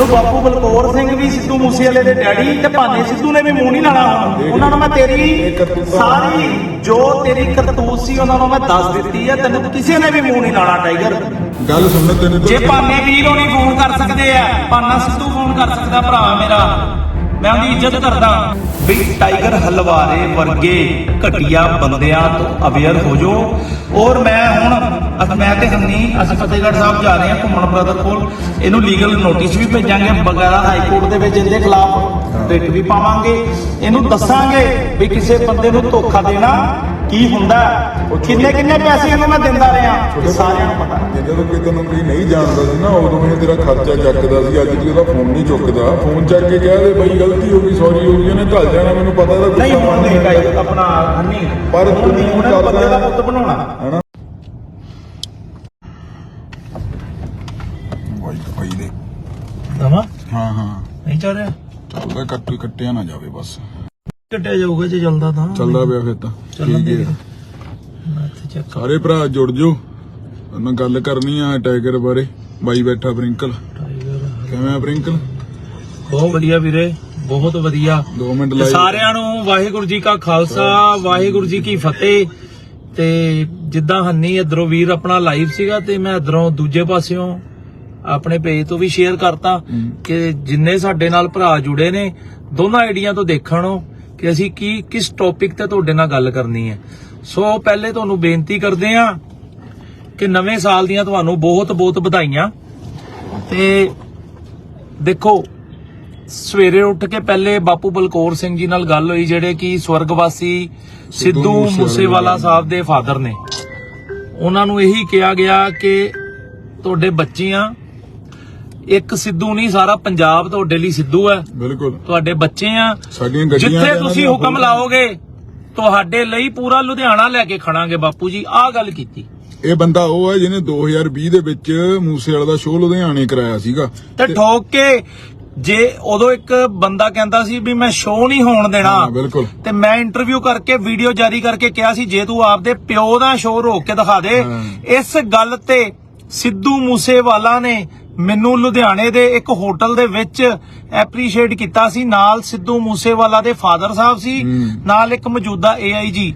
ਤੈਨੂੰ ਬਾਪੂ ਬਲਕੌਰ ਸਿੰਘ ਵੀ ਸਿੱਧੂ ਮੂਸੇਵਾਲੇ ਦੇ ਡੈਡੀ ਤੇ ਭਾਨੇ ਸਿੱਧੂ ਨੇ ਵੀ ਮੂੰਹ ਨਹੀਂ ਲਾਣਾ। ਉਹਨਾਂ ਨੂੰ ਮੈਂ ਤੇਰੀ ਸਾਰੀ ਜੋ ਤੇਰੀ ਕਰਤੂਤ ਸੀ ਉਹਨਾਂ ਨੂੰ ਮੈਂ ਦੱਸ ਦਿੱਤੀ ਹੈ ਤੈਨੂੰ ਕਿਸੇ ਨੇ ਵੀ ਮੂੰਹ ਨਹੀਂ ਲਾਣਾ ਟਾਈਗਰ। ਗੱਲ ਸੁਣ ਤੈਨੂੰ ਜੇ ਭਾਨੇ ਵੀਰ ਹੋਣੀ ਫੋਨ ਕਰ ਸਕਦੇ ਆ ਭਾਨਾ ਸਿੱਧੂ ਫੋਨ ਕਰ ਸਕਦਾ ਭਰਾ ਮੇਰਾ। ਮੈਂ ਉਹਦੀ ਇੱਜ਼ਤ ਕਰਦਾ। ਵੀ ਟਾਈਗਰ ਹਲਵਾਰੇ ਵਰਗੇ ਘਟੀਆ ਬੰਦਿਆਂ ਤੋਂ ਅਵੇਅਰ ਹੋ ਜੋ ਔਰ ਮੈਂ ਹੁਣ ਅਸ ਮੈਂ ਤੇ ਹੰਨੀ ਅਸੀਂ ਫਤਿਹਗੜ੍ਹ ਸਾਹਿਬ ਜਾ ਰਹੇ ਹਾਂ ਘੁੰਮਣ ਬ੍ਰਦਰ ਕੋਲ। ਇਹਨੂੰ ਲੀਗਲ ਨੋਟਿਸ ਵੀ ਭੇਜਾਂਗੇ ਬਗੈਰਾ ਹਾਈ ਕੋਰਟ ਦੇ ਵਿੱਚ ਇਹਦੇ ਖਿਲਾਫ ਰਿਟ ਵੀ ਪਾਵਾਂਗੇ। ਇਹਨੂੰ ਦੱਸਾਂਗੇ ਵੀ ਕਿਸੇ ਬੰਦੇ ਨੂੰ ਧੋਖਾ ਦੇਣਾ ਕੀ ਹੁੰਦਾ ਕਿੰਨੇ ਕਿੰਨੇ ਪੈਸੇ ਇਹਨੂੰ ਮੈਂ ਦਿੰਦਾ ਰਿਹਾ। ਇਹ ਸਾਰਿਆਂ ਨੂੰ ਪਤਾ। ਜਦੋਂ ਕੋਈ ਤੈਨੂੰ ਕੋਈ ਨਹੀਂ ਜਾਣਦਾ ਸੀ ਨਾ ਉਦੋਂ ਇਹ ਤੇਰਾ ਖਰਚਾ ਚੱਕਦਾ ਸੀ। ਅੱਜ ਤੂੰ ਉਹਦਾ ਫੋਨ ਨਹੀਂ ਚੁੱਕਦਾ। ਫੋਨ ਚੱਕ ਕੇ ਕਹਿ ਦੇ ਬਈ ਗਲਤੀ ਹੋ ਗਈ ਸੌਰੀ ਹੋ ਗਈ ਉਹਨੇ ਘੱਲ ਜਾਣਾ ਮੈਨੂੰ ਪਤਾ ਇਹਦਾ ਨਹੀਂ ਹੁਣ ਨਹੀਂ ਆਪਣਾ ਹੰਨੀ। ਪਰ ਨਹੀਂ ਹੁਣ ਬੰਦੇ ਦਾ ਪੁੱਤ ਬਣਾਉਣਾ। ਨਹੀਂ ਚੱਲ ਰਿਹਾ? ਚੱਲਦਾ ਕੱਟ ਕੱਟਿਆ ਨਾ ਜਾਵੇ ਬਸ। ਕੱਟਿਆ ਜਾਊਗਾ ਜੇ ਚੱਲਦਾ ਤਾਂ। ਚੱਲਦਾ ਪਿਆ ਫਿਰ ਤਾਂ। ਚੱਲਣ ਦੇ ਠੀਕ ਹੈ। ਮੈਂ ਚੈੱਕ ਸਾਰੇ ਭਰਾ ਜੁੜ ਜਾਓ। ਉਹਨਾਂ ਗੱਲ ਕਰਨੀ ਆ ਟਾਈਗਰ ਬਾਰੇ। ਬਾਈ ਬੈਠਾ ਪ੍ਰਿੰਕਲ। ਕਿਵੇਂ ਆ ਪ੍ਰਿੰਕਲ? ਬਹੁਤ ਵਧੀਆ ਵੀਰੇ ਬਹੁਤ ਵਧੀਆ। 2 ਮਿੰਟ ਤੇ ਲਾਈਵ ਸਾਰਿਆਂ ਨੂੰ ਵਾਹਿਗੁਰੂ ਜੀ ਕਾ ਖਾਲਸਾ ਵਾਹਿਗੁਰੂ ਜੀ ਕੀ ਫਤਿਹ। ਤੇ ਜਿੱਦਾਂ ਹੰਨੀ ਇਧਰੋਂ ਵੀਰ ਆਪਣਾ ਲਾਈਵ ਸੀਗਾ ਤੇ ਮੈਂ ਇਧਰੋਂ ਦੂਜੇ ਪਾਸਿਓਂ ਆਪਣੇ ਪੇਜ ਤੋਂ ਵੀ ਸ਼ੇਅਰ ਕਰਤਾ। ਕਿ ਜਿੰਨੇ ਸਾਡੇ ਨਾਲ ਭਰਾ ਜੁੜੇ ਨੇ ਦੋਨਾਂ ਆਈਡੀਆਂ ਤੋਂ ਦੇਖਣ ਕਿ ਅਸੀਂ ਕੀ ਕਿਸ ਟੌਪਿਕ ਤੇ ਤੁਹਾਡੇ ਨਾਲ ਗੱਲ ਕਰਨੀ ਹੈ। ਸੋ ਪਹਿਲੇ ਤੁਹਾਨੂੰ ਬੇਨਤੀ ਕਰਦੇ ਹਾਂ ਕਿ ਨਵੇਂ ਸਾਲ ਦੀਆਂ ਤੁਹਾਨੂੰ ਬਹੁਤ ਬਹੁਤ ਵਧਾਈਆਂ। ਤੇ ਦੇਖੋ ਸਵੇਰੇ ਉੱਠ ਕੇ ਪਹਿਲੇ ਬਾਪੂ ਬਲਕੌਰ ਸਿੰਘ ਜੀ ਨਾਲ ਗੱਲ ਹੋਈ ਜਿਹੜੇ ਕਿ ਸਵਰਗਵਾਸੀ ਸਿੱਧੂ ਮੂਸੇਵਾਲਾ ਸਾਹਿਬ ਦੇ ਫਾਦਰ ਨੇ। ਉਹਨਾਂ ਨੂੰ ਇਹੀ ਕਿਹਾ ਗਿਆ ਕਿ ਤੁਹਾਡੇ ਬੱਚੀਆਂ ਇੱਕ ਸਿੱਧੂ ਨਹੀਂ ਸਾਰਾ ਪੰਜਾਬ ਤੁਹਾਡੇ ਲਈ ਸਿੱਧੂ ਹੈ ਬਿਲਕੁਲ। ਤੁਹਾਡੇ ਬੱਚੇ ਆ। ਸਾਡੀਆਂ ਗੱਡੀਆਂ ਜਿੱਥੇ ਤੇ ਤੁਸੀਂ ਹੁਕਮ ਲਾਓਗੇ ਤੁਹਾਡੇ ਲਈ ਪੂਰਾ ਲੁਧਿਆਣਾ ਲੈ ਕੇ ਖੜਾਂਗੇ ਬਾਪੂ ਜੀ। ਆਹ ਗੱਲ ਕੀਤੀ। ਇਹ ਬੰਦਾ ਉਹ ਹੈ ਜਿਹਨੇ 2020 ਦੇ ਵਿੱਚ ਮੂਸੇ ਵਾਲਾ ਦਾ ਸ਼ੋਅ ਲੁਧਿਆਣੇ ਕਰਾਇਆ ਸੀਗਾ। ਤੇ ਠੋਕ ਕੇ ਜੇ ਉਦੋਂ ਇੱਕ ਬੰਦਾ ਕਹਿੰਦਾ ਸੀ ਵੀ ਮੈਂ ਸ਼ੋਅ ਨਹੀਂ ਹੋਣ ਦੇਣਾ ਬਿਲਕੁਲ। ਤੇ ਮੈਂ ਇੰਟਰਵਿਊ ਕਰਕੇ ਵੀਡੀਓ ਜਾਰੀ ਕਰਕੇ ਕਿਹਾ ਸੀ ਜੇ ਤੂੰ ਆਪਦੇ ਪਿਓ ਦਾ ਸ਼ੋਅ ਰੋਕ ਕੇ ਦਿਖਾ ਦੇ। ਇਸ ਗੱਲ ਤੇ ਸਿੱਧੂ ਮੂਸੇਵਾਲਾ ਨੇ ਮੈਨੂੰ ਲੁਧਿਆਣੇ ਦੇ ਇੱਕ ਹੋਟਲ ਦੇ ਵਿੱਚ ਐਪਰੀਸ਼ੀਏਟ ਕੀਤਾ ਸੀ। ਨਾਲ ਸਿੱਧੂ ਮੂਸੇਵਾਲਾ ਦੇ ਫਾਦਰ ਸਾਹਿਬ ਸੀ। ਨਾਲ ਇੱਕ ਮੌਜੂਦਾ ਏਆਈਜੀ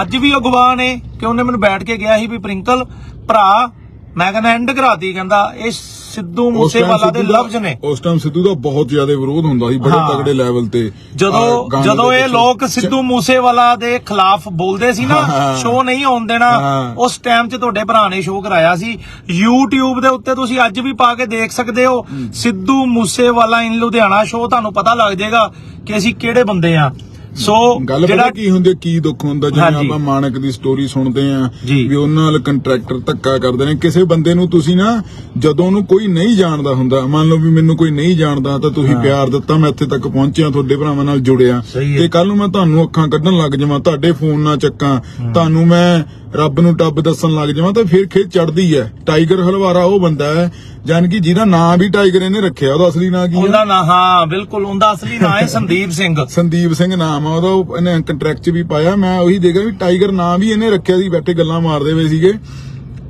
ਅੱਜ ਵੀ ਅਗਵਾ ਨੇ ਕਿ ਉਹਨੇ ਮੈਨੂੰ ਬੈਠ ਕੇ ਗਿਆ ਸੀ ਵੀ ਪ੍ਰਿੰਕਲ ਭਰਾ ਮੈਂ ਕਹਿੰਦਾ ਐਂਡ ਕਰਾਤੀ ਕਹਿੰਦਾ ਇਹ ਸਿੱਧੂ ਮੂਸੇਵਾਲਾ ਦੇ ਲਫ਼ਜ਼ ਨੇ ਉਸ ਟਾਈਮ ਸਿੱਧੂ ਦਾ ਬਹੁਤ ਜ਼ਿਆਦਾ ਵਿਰੋਧ ਹੁੰਦਾ ਸੀ ਬੜੇ। ਤਗੜੇ ਲੈਵਲ ਤੇ ਜਦੋਂ ਜਦੋਂ ਇਹ। ਲੋਕ ਸਿੱਧੂ ਮੂਸੇਵਾਲਾ ਦੇ ਖਿਲਾਫ ਬੋਲਦੇ ਸੀ ਨਾ। ਸ਼ੋਅ ਨਹੀਂ ਹੋਣ ਦੇਣਾ। ਉਸ ਟਾਈਮ 'ਚ ਤੁਹਾਡੇ ਭਰਾ ਨੇ ਸ਼ੋਅ ਕਰਾਇਆ ਸੀ YouTube ਦੇ ਉੱਤੇ ਤੁਸੀਂ ਅੱਜ ਵੀ ਪਾ ਕੇ ਦੇਖ ਸਕਦੇ ਹੋ ਸਿੱਧੂ ਮੂਸੇਵਾਲਾ ਇਨ ਲੁਧਿਆਣਾ ਸ਼ੋਅ ਤੁਹਾਨੂੰ ਪਤਾ ਲੱਗ ਜਾਏਗਾ ਕਿ ਅਸੀਂ ਕਿਹੜੇ ਬੰਦੇ ਆ ਸੋ ਪਤਾ ਕੀ ਹੁੰਦੀ ਕੀ ਦੁੱਖ ਹੁੰਦਾ ਜਿਵੇਂ। ਆਪਾਂ ਮਾਨਕ ਦੀ ਸਟੋਰੀ ਸੁਣਦੇ ਆ। ਵੀ ਉਹਨਾਂ ਨਾਲ ਕੰਟਰੈਕਟਰ ਧੱਕਾ ਕਰਦੇ ਨੇ ਕਿਸੇ ਬੰਦੇ ਨੂੰ ਤੁਸੀਂ ਨਾ ਜਦੋਂ ਉਹਨੂੰ ਕੋਈ ਨਹੀਂ ਜਾਣਦਾ ਹੁੰਦਾ ਮੰਨ ਲਓ ਵੀ ਮੈਨੂੰ ਕੋਈ ਨਹੀਂ ਜਾਣਦਾ ਤਾਂ ਤੁਸੀਂ ਪਿਆਰ ਦਿੱਤਾ ਮੈਂ ਇੱਥੇ ਤੱਕ ਪਹੁੰਚਿਆ ਤੁਹਾਡੇ ਭਰਾਵਾਂ ਨਾਲ ਜੁੜਿਆ। ਤੇ ਕੱਲ ਨੂੰ ਮੈਂ ਤੁਹਾਨੂੰ ਅੱਖਾਂ ਕੱਢਣ ਲੱਗ ਜਾਵਾਂ ਤੁਹਾਡੇ ਫੋਨ ਨਾ ਚੱਕਾਂ ਤੁਹਾਨੂੰ ਮੈਂ ਰੱਬ ਨੂੰ ਟੱਬ ਦੱਸਣ ਲੱਗ ਜਾਵਾਂ ਤਾਂ ਫਿਰ ਖੇਚ ਚੜਦੀ ਹੈ ਟਾਈਗਰ ਹਲਵਾਰਾ ਉਹ ਬੰਦਾ ਹੈ ਜਾਨ ਕਿ ਜਿਹਦਾ ਨਾਂ ਵੀ ਟਾਈਗਰ ਇਹਨੇ ਰੱਖਿਆ ਉਹਦਾ ਅਸਲੀ ਨਾਂ ਕੀ ਹੈ ਉਹਦਾ ਨਾਂ ਹਾਂ ਬਿਲਕੁਲ ਉਹਦਾ ਅਸਲੀ ਨਾਂ ਹੈ ਸੰਦੀਪ ਸਿੰਘ। ਸੰਦੀਪ ਸਿੰਘ ਨਾਮ ਆ ਉਹਦਾ ਉਹ ਇਹਨੇ ਕੰਟਰੈਕਟ 'ਚ ਵੀ ਪਾਇਆ। ਮੈਂ ਉਹੀ ਦੇਖਿਆ ਵੀ ਟਾਈਗਰ ਨਾਮ ਵੀ ਇਹਨੇ ਰੱਖਿਆ ਸੀ ਬੈਠੇ ਗੱਲਾਂ ਮਾਰਦੇ ਹੋਏ ਸੀਗੇ।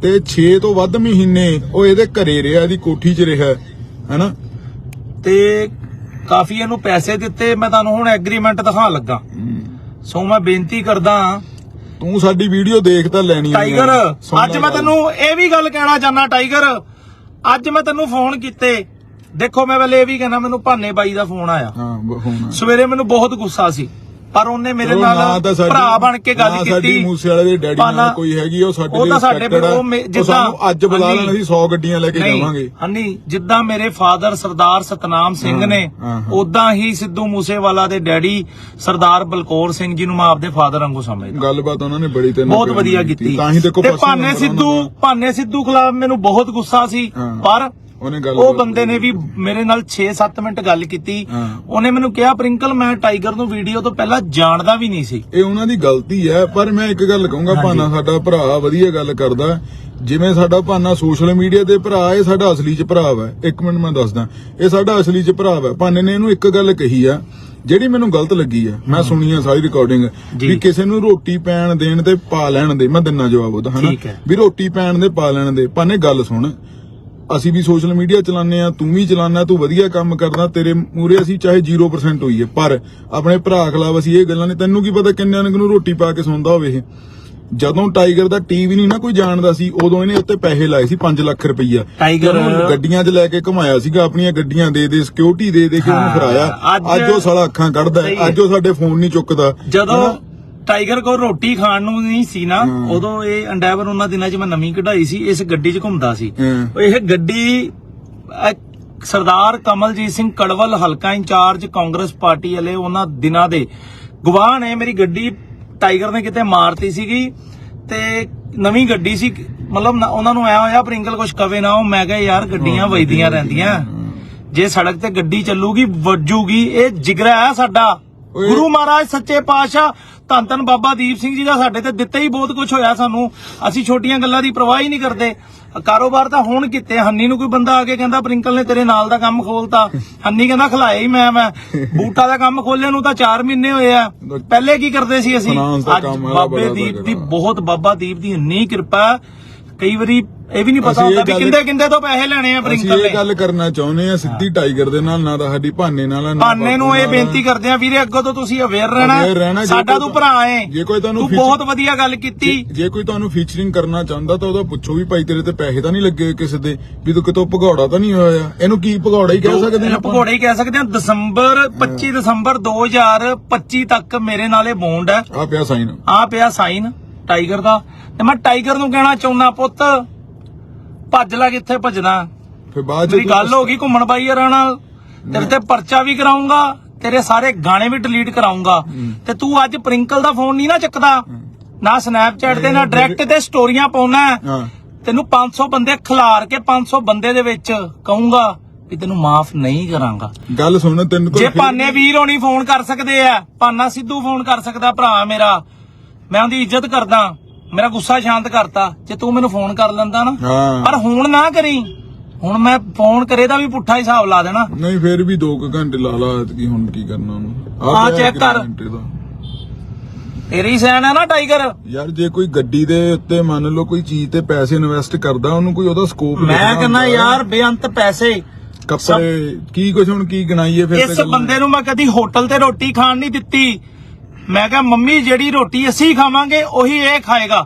ਤੇ 6 ਤੋਂ ਵੱਧ ਮਹੀਨੇ ਉਹ ਇਹਦੇ ਘਰੇ ਰਿਹਾ ਇਹਦੀ ਕੋਠੀ 'ਚ ਰਿਹਾ ਹੈਨਾ? ਤੇ ਕਾਫੀ ਇਹਨੂੰ ਪੈਸੇ ਦਿੱਤੇ ਮੈਂ ਤੁਹਾਨੂੰ ਹੁਣ ਐਗਰੀਮੈਂਟ ਦਿਖਾਉਣ ਲੱਗਾ। ਸੋ ਮੈਂ ਬੇਨਤੀ ਕਰਦਾ ਤੂੰ ਸਾਡੀ ਵੀਡੀਓ ਦੇਖ ਤਾਂ ਲੈਣੀ ਆ। ਟਾਈਗਰ ਅੱਜ ਮੈਂ। ਤੈਨੂੰ ਇਹ ਵੀ ਗੱਲ ਕਹਿਣਾ ਚਾਹਨਾ ਟਾਈਗਰ। ਅੱਜ ਮੈਂ ਤੈਨੂੰ ਫੋਨ ਕੀਤੇ। ਦੇਖੋ ਮੈਂ ਪਹਿਲੇ ਇਹ ਵੀ ਕਹਿਣਾ ਮੈਨੂੰ ਭਾਨੇ ਬਾਈ ਦਾ ਫੋਨ ਆਇਆ। ਹਾਂ ਬ- ਹੁਣ ਸਵੇਰੇ ਮੈਨੂੰ ਬਹੁਤ ਗੁੱਸਾ ਸੀ। ਪਰ ਉਹਨੇ ਮੇਰੇ ਨਾਲ ਭਰਾ ਬਣ ਕੇ ਗੱਲ ਕੀਤੀ ਸਾਡੀ ਮੂਸੇ ਵਾਲੇ ਦੇ ਡੈਡੀ ਨਾਲ ਕੋਈ ਹੈਗੀ ਉਹ ਸਾਡੇ ਉਹ ਤਾਂ ਸਾਡੇ ਜਿੱਦਾਂ ਸਾਨੂੰ ਅੱਜ ਬੁਲਾ ਲੈਣ ਅਸੀਂ 100 ਗੱਡੀਆਂ ਲੈ ਕੇ ਜਾਵਾਂਗੇ। ਹਨੀ ਜਿੱਦਾਂ ਮੇਰੇ ਫਾਦਰ ਸਰਦਾਰ ਸਤਨਾਮ ਸਿੰਘ ਨੇ। ਉਦਾਂ ਹੀ। ਸਿੱਧੂ ਮੂਸੇਵਾਲਾ ਦੇ ਡੈਡੀ ਸਰਦਾਰ ਬਲਕੌਰ ਸਿੰਘ ਜੀ ਨੂੰ ਮੈਂ ਆਪਦੇ ਫਾਦਰ ਵਾਂਗੂ ਸਮਝਦਾ। ਗੱਲਬਾਤ ਉਹਨਾਂ ਨੇ ਬੜੀ ਤੇ ਬਹੁਤ ਵਧੀਆ ਕੀਤੀ। ਤਾਂ ਭਾਨੇ ਸਿੱਧੂ। ਭਾਨੇ ਸਿੱਧੂ ਖਿਲਾਫ ਮੈਨੂੰ ਬਹੁਤ ਗੁੱਸਾ ਸੀ। ਪਰ ਉਹਨੇ ਗੱਲ ਉਹ ਬੰਦੇ ਨੇ ਵੀ ਮੇਰੇ ਨਾਲ 6-7 ਮਿੰਟ ਗੱਲ ਕੀਤੀ। ਹਾਂ। ਉਹਨੇ ਮੈਨੂੰ ਕਿਹਾ ਪ੍ਰਿੰਕਲ ਮੈਂ ਟਾਈਗਰ ਨੂੰ ਵੀਡੀਓ ਤੋਂ ਪਹਿਲਾਂ ਜਾਣਦਾ ਵੀ ਨਹੀਂ ਸੀ। ਇਹ ਉਹਨਾਂ ਦੀ ਗਲਤੀ ਹੈ ਪਰ ਮੈਂ ਇੱਕ ਗੱਲ ਕਹੂੰਗਾ ਭਾਨਾ ਸਾਡਾ ਭਰਾ ਵਧੀਆ ਗੱਲ ਕਰਦਾ। ਜਿਵੇਂ ਸਾਡਾ ਭਾਨਾ ਸੋਸ਼ਲ ਮੀਡੀਆ ਤੇ ਭਰਾ ਇਹ ਸਾਡਾ ਅਸਲੀ ਚ ਭਰਾ ਵਾ। ਇੱਕ ਮਿੰਟ ਮੈਂ ਦੱਸਦਾ। ਇਹ ਸਾਡਾ ਅਸਲੀ ਚ ਭਰਾ ਵਾ। ਭਾਨੇ ਨੇ ਇਹਨੂੰ ਇੱਕ ਗੱਲ ਕਹੀ ਆ ਜਿਹੜੀ ਮੈਨੂੰ ਗਲਤ ਲੱਗੀ ਆ। ਮੈਂ ਸੁਣੀ ਆ ਸਾਰੀ ਰਿਕਾਰਡਿੰਗ ਜੀ। ਵੀ ਕਿਸੇ ਨੂੰ ਰੋਟੀ ਪੈਣ ਦੇਣ ਤੇ ਪਾ ਲੈਣ ਦੇ। ਮੈਂ ਦਿੰਨਾ ਜਵਾਬ ਉਹਦਾ ਹਨਾ? ਠੀਕ ਹੈ। ਵੀ ਰੋਟੀ ਪੈਣ ਦੇ ਪਾ ਲੈਣ ਦੇ। ਭਾਨੇ ਗੱਲ ਸੁਣ। ਅਸੀਂ ਵੀ ਸੋਸ਼ਲ ਮੀਡੀਆ ਚਲਾਉਂਦੇ ਆ ਤੂੰ ਵੀ ਚਲਾਉਂਦਾ ਤੂੰ ਵਧੀਆ ਕੰਮ ਕਰਦਾ ਤੇਰੇ ਮੂਰੇ ਅਸੀਂ ਚਾਹੇ 0% ਹੋਈਏ ਪਰ ਆਪਣੇ ਭਰਾ ਖਿਲਾਫ ਅਸੀਂ ਇਹ ਗੱਲਾਂ ਨੇ ਤੈਨੂੰ ਕੀ ਪਤਾ ਕਿੰਨਿਆਂ ਨੂੰ ਰੋਟੀ ਪਾ ਕੇ ਸੌਂਦਾ ਹੋਵੇ ਇਹ ਜਦੋਂ ਟਾਈਗਰ ਦਾ ਟੀਵੀ ਨਹੀਂ ਨਾ ਕੋਈ ਜਾਣਦਾ ਸੀ ਉਦੋਂ ਇਹਨੇ ਉੱਤੇ ਪੈਸੇ ਲਾਏ ਸੀ 5 ਲੱਖ ਰੁਪਈਆ ਟਾਈਗਰ- ਗੱਡੀਆਂ 'ਚ ਲੈ ਕੇ ਘੁਮਾਇਆ ਸੀਗਾ ਆਪਣੀਆਂ ਗੱਡੀਆਂ ਦੇ ਦੇ ਸਿਕਿਉਰਿਟੀ ਦੇ ਦੇ ਕੇ ਉਹਨੂੰ ਫਰਾਇਆ ਅੱਜ- ਉਹ ਸਾਲਾ ਅੱਖਾਂ ਕੱਢਦਾ। ਅੱਜ ਉਹ ਸਾਡੇ ਫੋਨ ਨਹੀਂ ਚੁੱਕਦਾ ਜਦੋਂ? ਟਾਈਗਰ ਕੋਲ ਰੋਟੀ ਖਾਣ ਨੂੰ ਨਹੀਂ ਸੀ ਨਾ ਉਦੋਂ ਇਹ ਅੰਡੈਵਰ ਉਹਨਾਂ ਦਿਨਾਂ 'ਚ ਮੈਂ ਨਵੀਂ ਕਢਾਈ ਸੀ ਇਸ ਗੱਡੀ 'ਚ ਘੁੰਮਦਾ ਸੀ। ਇਹ ਗੱਡੀ ਸਰਦਾਰ ਕਮਲਜੀਤ ਸਿੰਘ ਕੜਵਲ ਹਲਕਾ ਇੰਚਾਰਜ ਕਾਂਗਰਸ ਪਾਰਟੀ ਵਾਲੇ ਉਹਨਾਂ ਦਿਨਾਂ ਦੇ ਗਵਾਹ ਨੇ ਮੇਰੀ ਗੱਡੀ ਟਾਈਗਰ ਨੇ ਕਿਤੇ ਮਾਰਤੀ ਸੀਗੀ ਤੇ ਨਵੀਂ ਗੱਡੀ ਸੀ ਮਤਲਬ ਉਹਨਾਂ ਨੂੰ ਆਇਆ ਹੋਇਆ ਪ੍ਰਿੰਕਲ ਕੁਝ ਕਵੇ ਨਾ ਉਹ ਮੈਂ ਕਿਹਾ ਯਾਰ ਗੱਡੀਆਂ ਵਜਦੀਆਂ ਰਹਿੰਦੀਆਂ। ਜੇ ਸੜਕ ਤੇ ਗੱਡੀ ਚੱਲੂਗੀ ਵੱਜੂਗੀ ਇਹ ਜਿਗਰਾ ਹੈ ਸਾਡਾ। ਗੁਰੂ ਮਹਾਰਾਜ ਸੱਚੇ ਪਾਤਸ਼ਾਹ ਧੰਨ ਧੰਨ ਬਾਬਾ ਦੀਪ ਸਿੰਘ ਜੀ ਦਾ ਸਾਡੇ ਤੇ ਦਿੱਤਾ ਹੀ ਬਹੁਤ ਕੁਝ ਹੋਇਆ ਸਾਨੂੰ। ਅਸੀਂ ਛੋਟੀਆਂ ਗੱਲਾਂ ਦੀ ਪਰਵਾਹ ਹੀ ਨਹੀਂ ਕਰਦੇ। ਕਾਰੋਬਾਰ ਤਾਂ ਹੁਣ ਕਿਤੇ ਹੰਨੀ ਨੂੰ ਕੋਈ ਬੰਦਾ ਆ ਕੇ ਕਹਿੰਦਾ ਪ੍ਰਿੰਕਲ ਨੇ ਤੇਰੇ ਨਾਲ ਦਾ ਕੰਮ ਖੋਲਤਾ। ਹੰਨੀ ਕਹਿੰਦਾ ਖਲਾਇਆ ਹੀ ਮੈਂ ਮੈਂ। ਬੂਟਾ ਦਾ ਕੰਮ ਖੋਲਿਆ ਨੂੰ ਤਾਂ 4 ਮਹੀਨੇ ਹੋਏ ਆ। ਪਹਿਲੇ ਕੀ ਕਰਦੇ ਸੀ ਅਸੀਂ? ਅੱਜ ਬਾਬੇ ਦੀਪ ਦੀ। ਬਹੁਤ ਬਾਬਾ ਦੀਪ ਦੀ ਇੰਨੀ ਕਿਰਪਾ। ਕਈ ਵਾਰੀ ਇਹ ਵੀ ਨਹੀਂ ਪਤਾ ਅਸੀਂ ਇਹ ਹੁੰਦਾ ਵੀ ਗੱਲ- ਕਿੰਦੇ ਕਿੰਦੇ ਤੋਂ ਪੈਸੇ ਲੈਣੇ ਆ ਅਸੀਂ ਪ੍ਰਿੰਕਲ ਇਹ ਨੇ। ਗੱਲ ਕਰਨਾ ਚਾਹੁੰਦੇ ਆ ਸਿੱਧੀ ਟਾਈਗਰ ਦੇ ਨਾਲ ਨਾ ਤਾਂ ਸਾਡੀ ਭਾਨੇ ਨਾਲ ਨਾ ਪਾਨੇ ਨੂੰ ਬਾਪੂ ਇਹ ਨਾਲ। ਬੇਨਤੀ ਕਰਦੇ ਆ ਵੀਰੇ ਅੱਗੋਂ ਤੋਂ ਤੁਸੀਂ ਅਵੇਅਰ Aware ਰਹਿਣਾ, ਰਹਿਣਾ ਜੇ ਸਾਡਾ ਕੋਈ ਤੂੰ ਭਰਾ ਏ ਜੇ ਕੋਈ ਤੁਹਾਨੂੰ ਤੂੰ feature- ਬਹੁਤ ਵਧੀਆ ਗੱਲ ਕੀਤੀ। ਜੇ- ਕੋਈ ਤੁਹਾਨੂੰ ਫੀਚਰਿੰਗ ਕਰਨਾ ਚਾਹੁੰਦਾ ਤਾਂ ਉਹਦਾ ਪੁੱਛੋ ਵੀ ਭਾਈ ਤੇਰੇ ਤੇ ਪੈਸੇ ਤਾਂ ਨਹੀਂ ਲੱਗੇ ਕਿਸੇ ਦੇ। ਵੀ ਤੂੰ ਕਿਤੋਂ ਭਗੌੜਾ ਤਾਂ ਨਹੀਂ ਹੋਇਆ? ਇਹਨੂੰ ਕੀ ਭਗੌੜਾ ਹੀ ਕਹਿ ਸਕਦੇ ਆ ਆਪਾਂ? ਭਗੌੜੇ ਹੀ ਕਹਿ ਸਕਦੇ ਆ ਦਸੰਬਰ 25 ਦਸੰਬਰ 2025 ਤੱਕ ਮੇਰੇ ਨਾਲੇ ਬੌਂਡ ਹੈ। ਆ ਪਿਆ ਸਾਈਨ ਆ ਪਿਆ ਸਾਈਨ ਟਾਈਗਰ ਦਾ। ਤੇ ਮੈਂ ਟਾਈਗਰ ਨੂੰ ਕਹਿਣਾ ਚਾਹੁੰਦਾ ਪੁੱਤ ਭੱਜ ਲੈ ਕਿੱਥੇ ਭੱਜਣਾ। ਫਿਰ ਬਾਅਦ ਚ ਮੇਰੀ ਗੱਲ ਹੋ ਗਈ ਘੁੰਮਣ ਬਾਈ ਯਾਰਾਂ ਨਾਲ। ਤੇਰੇ ਤੇ ਪਰਚਾ ਵੀ ਕਰਾਉਂਗਾ ਤੇਰੇ ਸਾਰੇ ਗਾਣੇ ਵੀ ਡਿਲੀਟ ਕਰਾਉਂਗਾ ਤੇ ਤੂੰ ਅੱਜ ਪ੍ਰਿੰਕਲ ਦਾ ਫੋਨ ਨਹੀਂ ਨਾ ਚੱਕਦਾ ਨਾ ਸਨੈਪਚੈਟ ਤੇ ਨਾ ਡਾਇਰੈਕਟ ਤੇ ਸਟੋਰੀਆਂ ਪਾਉਣਾ। ਤੈਨੂੰ 500 ਬੰਦੇ ਖਿਲਾਰ ਕੇ 500 ਬੰਦੇ ਦੇ ਵਿੱਚ ਕਹੂੰਗਾ ਵੀ ਤੈਨੂੰ ਮਾਫ ਨਹੀਂ ਕਰਾਂਗਾ। ਗੱਲ ਸੁਣ ਤੈਨੂੰ ਜੇ ਪਾਨੇ ਵੀਰ ਹੋਣੀ ਫੋਨ ਕਰ ਸਕਦੇ ਆ ਪਾਨਾ ਸਿੱਧੂ ਫੋਨ ਕਰ ਸਕਦਾ ਭਰਾ ਮੇਰਾ। ਮੈਂ ਉਹਦੀ ਇੱਜ਼ਤ ਕਰਦਾ ਮੇਰਾ ਗੁੱਸਾ ਸ਼ਾਂਤ ਕਰਤਾ ਜੇ ਤੂੰ ਮੈਨੂੰ ਫੋਨ ਕਰ ਲੈਂਦਾ ਨਾ। ਹਾਂ। ਪਰ ਹੁਣ ਨਾ ਕਰੀ। ਹੁਣ ਮੈਂ ਫੋਨ ਕਰੇ ਦਾ ਵੀ ਪੁੱਠਾ ਹਿਸਾਬ ਲਾ ਦੇਣਾ। ਨਹੀਂ ਫਿਰ ਵੀ 2 ਘੰਟੇ ਲਾ ਲਾ ਕੀ ਹੁਣ ਕੀ ਕਰਨਾ ਉਹਨੂੰ। ਹਾਂ, ਪਿਆ check ਕਰ। ਘੰਟੇ ਦਾ। ਤੇਰੀ ਸੈਨ ਹੈ ਨਾ ਟਾਈਗਰ? ਯਾਰ ਜੇ ਕੋਈ ਗੱਡੀ ਦੇ ਉੱਤੇ ਮੰਨ ਲਓ ਕੋਈ ਚੀਜ਼ ਤੇ ਪੈਸੇ ਇਨਵੈਸਟ ਕਰਦਾ ਉਹਨੂੰ ਕੋਈ ਉਹਦਾ ਸਕੋਪ ਮੈਂ ਕਹਿੰਦਾ ਯਾਰ ਬੇਅੰਤ ਪੈਸੇ। ਕੱਪੜੇ ਕੀ ਕੁਛ ਹੁਣ ਕੀ ਗਣਾਈਏ ਫਿਰ ਇਸ ਬੰਦੇ ਨੂੰ ਮੈਂ ਕਦੀ ਹੋਟਲ ਤੇ ਰੋਟੀ ਖਾਣ ਨਹੀਂ ਦਿੱਤੀ। ਮੈਂ ਕਿਹਾ ਮੰਮੀ ਜਿਹੜੀ ਰੋਟੀ ਅਸੀਂ ਖਾਵਾਂਗੇ ਉਹੀ ਇਹ ਖਾਏਗਾ।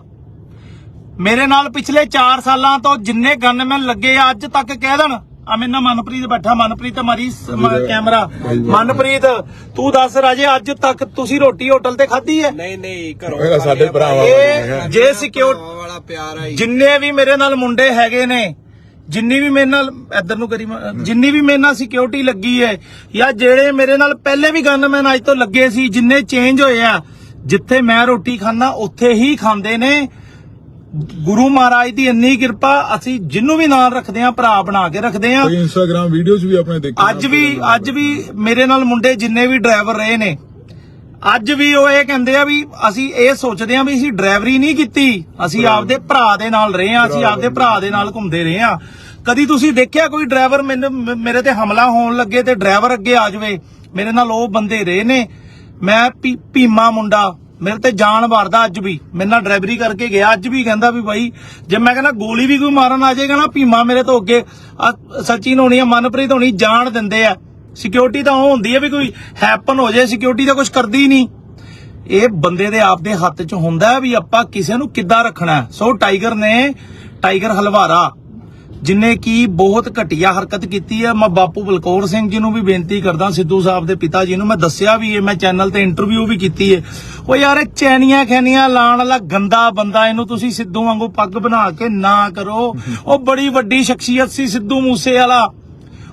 ਮੇਰੇ ਨਾਲ ਪਿਛਲੇ 4 ਸਾਲਾਂ ਤੋਂ ਜਿੰਨੇ ਗਨਮੈਨ ਲੱਗੇ ਆ ਅੱਜ ਤੱਕ ਕਹਿ ਦੇਣ ਆ ਮੇਰੇ ਨਾਲ ਮਨਪ੍ਰੀਤ ਬੈਠਾ ਮਨਪ੍ਰੀਤ ਮਾਰੀ ਕੈਮਰਾ। ਮਨਪ੍ਰੀਤ ਤੂੰ ਦੱਸ ਰਾਜੇ ਅੱਜ ਤੱਕ ਤੁਸੀਂ ਰੋਟੀ ਹੋਟਲ ਤੇ ਖਾਧੀ ਹੈ? ਨਹੀਂ ਨਹੀਂ ਘਰੋਂ ਸਾਡੇ ਭਰਾਵਾਂ ਜੇ ਸਿਕਿਉਰ ਵਾਲਾ ਪਿਆਰ ਆਈ ਜਿੰਨੇ ਵੀ ਮੇਰੇ ਨਾਲ ਮੁੰਡੇ ਹੈਗੇ ਨੇ ਜਿੰਨੀ ਵੀ ਮੇਰੇ ਨਾਲ ਇੱਧਰ ਨੂੰ ਕਰੀ ਜਿੰਨੀ ਵੀ ਮੇਰੇ ਨਾਲ ਸਿਕਿਉਰਿਟੀ ਲੱਗੀ ਹੈ ਜਾਂ ਜਿਹੜੇ ਮੇਰੇ ਨਾਲ ਪਹਿਲੇ ਵੀ ਗਨਮੈਨ ਅੱਜ ਤੋਂ ਲੱਗੇ ਸੀ ਜਿੰਨੇ ਚੇਂਜ ਹੋਏ ਆ ਜਿੱਥੇ ਮੈਂ ਰੋਟੀ ਖਾਂਦਾ ਉੱਥੇ ਹੀ ਖਾਂਦੇ ਨੇ। ਗੁਰੂ ਮਹਾਰਾਜ ਦੀ ਇੰਨੀ ਕਿਰਪਾ ਅਸੀਂ ਜਿੰਨੂੰ ਵੀ ਨਾਲ ਰੱਖਦੇ ਆ ਭਰਾ ਬਣਾ ਕੇ ਰੱਖਦੇ ਆ ਕੋਈ ਇੰਸਟਾਗ੍ਰam ਵੀਡੀਓਜ਼ ਵੀ ਆਪਣੇ ਦੇਖੇ ਅੱਜ ਵੀ ਅੱਜ ਵੀ ਮੇਰੇ ਨਾਲ ਮੁੰਡੇ ਜਿੰਨੇ ਵੀ ਡਰਾਈਵਰ ਰਹੇ ਨੇ ਅੱਜ ਵੀ ਉਹ ਇਹ ਕਹਿੰਦੇ ਆ ਵੀ ਅਸੀਂ ਇਹ ਸੋਚਦੇ ਆ ਵੀ ਅਸੀਂ ਡਰਾਈਵਰੀ ਨਹੀਂ ਕੀਤੀ। ਅਸੀਂ ਆਪਦੇ ਭਰਾ ਦੇ ਨਾਲ ਰਹੇ ਆ ਅਸੀਂ ਆਪਦੇ ਭਰਾ ਦੇ ਨਾਲ ਘੁੰਮਦੇ ਰਹੇ ਆ। ਕਦੀ ਤੁਸੀਂ ਦੇਖਿਆ ਕੋਈ ਡਰਾਈਵਰ ਮੈਨੂੰ ਮੇਰੇ ਤੇ ਹਮਲਾ ਹੋਣ ਲੱਗੇ ਤੇ ਡਰਾਈਵਰ ਅੱਗੇ ਆ ਜਾਵੇ? ਮੇਰੇ ਨਾਲ ਉਹ ਬੰਦੇ ਰਹੇ ਨੇ। ਮੈਂ ਭੀਮਾ ਮੁੰਡਾ ਮੇਰੇ ਤੇ ਜਾਨ ਵਾਰਦਾ ਅੱਜ ਵੀ। ਮੇਰੇ ਨਾਲ ਡਰਾਈਵਰੀ ਕਰਕੇ ਗਿਆ ਅੱਜ ਵੀ ਕਹਿੰਦਾ ਵੀ ਬਾਈ ਜੇ ਮੈਂ ਕਹਿੰਦਾ ਗੋਲੀ ਵੀ ਕੋਈ ਮਾਰਨ ਆ ਜਾਏਗਾ ਨਾ ਭੀਮਾ ਮੇਰੇ ਤੋਂ ਅੱਗੇ ਸਚਿਨ ਹੋਣੀ ਆ ਮਨਪ੍ਰੀਤ ਹੋਣੀ ਜਾਣ ਦਿੰਦੇ ਆ। ਸਿਕਿਉਰਿਟੀ ਤਾਂ ਉਹ ਹੁੰਦੀ ਹੈ ਵੀ ਕੋਈ ਹੈਪਨ ਹੋ ਜਾਏ ਸਿਕਿਉਰਿਟੀ ਤਾਂ ਕੁਝ ਕਰਦੀ ਨਹੀਂ। ਇਹ ਬੰਦੇ ਦੇ ਆਪ ਦੇ ਹੱਥ 'ਚ ਹੁੰਦਾ ਵੀ ਆਪਾਂ ਕਿਸੇ ਨੂੰ ਕਿੱਦਾਂ ਰੱਖਣਾ। ਸੋ ਟਾਈਗਰ ਨੇ ਟਾਈਗਰ ਹਲਵਾਰਾ ਜਿਨੇ ਕੀ ਬਹੁਤ ਘਟੀਆ ਹਰਕਤ ਕੀਤੀ ਹੈ ਮੈਂ ਬਾਪੂ ਬਲਕੌਰ ਸਿੰਘ ਜੀ ਨੂੰ ਵੀ ਬੇਨਤੀ ਕਰਦਾ ਸਿੱਧੂ ਸਾਹਿਬ ਦੇ ਪਿਤਾ ਜੀ ਨੂੰ ਮੈਂ ਦੱਸਿਆ ਵੀ ਹੈ ਮੈਂ ਚੈਨਲ ਤੇ ਇੰਟਰਵਿਊ ਵੀ ਕੀਤੀ ਹੈ ਉਹ ਯਾਰ ਇਹ ਚੈਨੀਆਂ ਖੈਨੀਆਂ ਲਾਣ ਵਾਲਾ ਗੰਦਾ ਬੰਦਾ ਇਹਨੂੰ ਤੁਸੀਂ ਸਿੱਧੂ ਵਾਂਗੂ ਪੱਗ ਬਣਾ ਕੇ ਨਾ ਕਰੋ। ਉਹ ਬੜੀ ਵੱਡੀ ਸ਼ਖਸੀਅਤ ਸੀ ਸਿੱਧੂ ਮੂਸੇ ਵਾਲਾ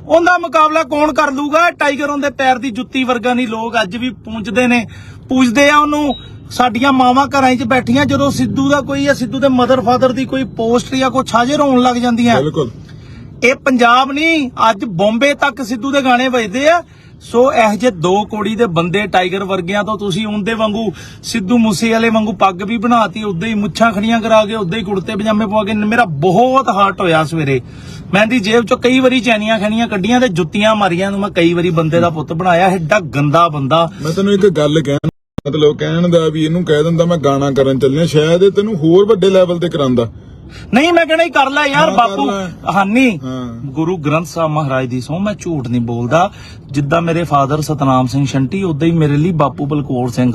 ਉਹਦਾ ਮੁਕਾਬਲਾ ਕੌਣ ਕਰ ਲੂਗਾ ਟਾਈਗਰ ਉਹਦੇ ਪੈਰ ਦੀ ਜੁੱਤੀ ਵਰਗਾ ਨਹੀਂ ਲੋਕ ਅੱਜ ਵੀ ਪੂੰਝਦੇ ਨੇ। ਪੂਜਦੇ ਆ ਉਹਨੂੰ। ਸਾਡੀਆਂ ਮਾਵਾਂ ਘਰਾਂ 'ਚ ਬੈਠੀਆਂ ਜਦੋਂ ਸਿੱਧੂ ਦਾ ਕੋਈ ਜਾਂ ਸਿੱਧੂ ਦੇ ਮਦਰ ਫਾਦਰ ਦੀ ਕੋਈ ਪੋਸਟ ਜਾਂ ਕੁਛ ਹਾਜ਼ਰ ਹੋਣ ਲੱਗ ਜਾਂਦੀਆਂ। ਬਿਲਕੁਲ। ਇਹ ਪੰਜਾਬ ਨਹੀਂ ਅੱਜ ਬੰਬੇ ਤੱਕ ਸਿੱਧੂ ਦੇ ਗਾਣੇ ਵੱਜਦੇ ਆ। ਸੋ ਇਹ ਜੇ ਦੋ ਕੋੜੀ ਦੇ ਬੰਦੇ ਟਾਈਗਰ ਵਰਗਿਆਂ ਤੋਂ ਤੁਸੀਂ ਉਹਦੇ ਵਾਂਗੂ ਸਿੱਧੂ ਮੂਸੇ ਵਾਲੇ ਵਾਂਗੂ ਪੱਗ ਵੀ ਬਣਾਤੀ, ਉਦਾਂ ਹੀ ਮੁੱਛਾਂ ਖੜੀਆਂ ਕਰਾ ਕੇ, ਉਦਾਂ ਹੀ ਕੁੜਤੇ ਪਜਾਮੇ ਪਵਾ ਕੇ ਮੇਰਾ ਬਹੁਤ ਹਾਰਟ ਹੋਇਆ ਸਵੇਰੇ। ਮੈਂ ਦੀ ਜੇਬ ਚੋਂ ਕਈ ਵਾਰੀ ਚੈਨੀਆਂ ਖਣੀਆਂ ਕੱਢੀਆਂ ਤੇ ਜੁੱਤੀਆਂ ਮਾਰੀਆਂ ਨੂੰ ਮੈਂ ਕਈ ਵਾਰੀ ਬੰਦੇ ਦਾ ਪੁੱਤ ਬਣਾਇਆ, ਐਡਾ ਗੰਦਾ ਬੰਦਾ। ਮੈਂ ਤੈਨੂੰ ਇੱਕ ਗੱਲ ਕਹਿਣ, ਮਤਲਬ ਕਹਿਣ ਦਾ ਵੀ ਇਹਨੂੰ ਕਹਿ ਦਿੰਦਾ ਮੈਂ ਗਾਣਾ ਕਰਨ ਚੱਲਿਆ, ਸ਼ਾਇਦ ਇਹ ਤੈਨੂੰ ਹੋਰ ਵੱਡੇ ਲੈਵਲ ਤੇ ਕਰਾਂਦਾ ਨਹੀਂ ਮੈਂ ਕਹਿਣਾ ਹੀ ਕਰ ਲੈ ਯਾਰ ਬਾਪੂ। ਹਾਨੀ ਗੁਰੂ ਗ੍ਰੰਥ ਸਾਹਿਬ ਮਹਾਰਾਜ ਦੀ ਸਹੁੰ ਮੈਂ ਝੂਠ ਨਹੀਂ ਬੋਲਦਾ। ਜਿੱਦਾਂ ਮੇਰੇ ਫਾਦਰ ਸਤਨਾਮ ਸਿੰਘ ਸ਼ੰਟੀ ਉਦਾਂ ਹੀ ਮੇਰੇ ਲਈ ਬਾਪੂ ਬਲਕੌਰ ਸਿੰਘ।